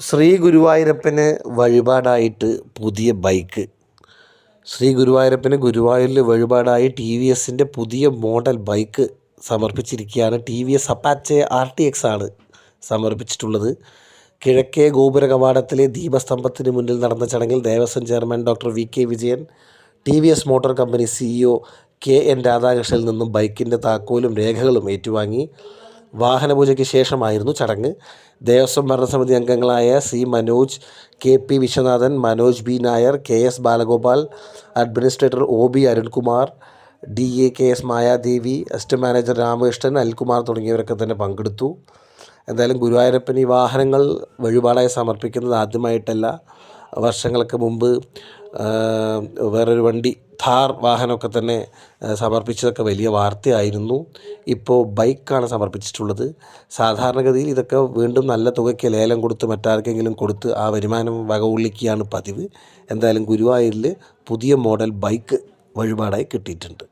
ശ്രീ ഗുരുവായൂരപ്പന് വഴിപാടായിട്ട് പുതിയ ബൈക്ക്. ശ്രീ ഗുരുവായൂരപ്പന് ഗുരുവായൂരിൽ വഴിപാടായി ടി വി എസിന്റെ പുതിയ model bike സമർപ്പിച്ചിരിക്കുകയാണ്. T V S Apache R T X ആണ് സമർപ്പിച്ചിട്ടുള്ളത്. കിഴക്കേ ഗോപുര കവാടത്തിലെ ദീപസ്തംഭത്തിന് മുന്നിൽ നടന്ന ചടങ്ങിൽ Devaswom chairman doctor V K Vijayan T V S motor company CEO K N രാധാകൃഷ്ണനിൽ നിന്നും ബൈക്കിന്റെ താക്കോലും രേഖകളും ഏറ്റുവാങ്ങി. വാഹനപൂജയ്ക്ക് ശേഷമായിരുന്നു ചടങ്ങ്. ദേവസ്വം ഭരണസമിതി അംഗങ്ങളായ C Manoj K P Viswanathan Manoj B Nair K S Balagopal administrator O B Arunkumar D A K S Mayadevi assistant manager Ramakrishnan Alkumar തുടങ്ങിയവരൊക്കെ തന്നെ പങ്കെടുത്തു. എന്തായാലും ഗുരുവായൂരപ്പൻ ഈ വാഹനങ്ങൾ വഴിപാടായി സമർപ്പിക്കുന്നത് ആദ്യമായിട്ടല്ല. വർഷങ്ങൾക്ക് മുമ്പ് വേറൊരു വണ്ടി ഥാർ വാഹനമൊക്കെ തന്നെ സമർപ്പിച്ചതൊക്കെ വലിയ വാർത്തയായിരുന്നു. ഇപ്പോൾ ബൈക്കാണ് സമർപ്പിച്ചിട്ടുള്ളത്. സാധാരണഗതിയിൽ ഇതൊക്കെ വീണ്ടും നല്ല തുകയ്ക്ക് ലേലം കൊടുത്ത് മറ്റാർക്കെങ്കിലും കൊടുത്ത് ആ വരുമാനം വകകൊള്ളിക്കുകയാണ് പതിവ്. എന്തായാലും ഗുരുവായൂരിൽ പുതിയ മോഡൽ ബൈക്ക് വഴിപാടായി കിട്ടിയിട്ടുണ്ട്.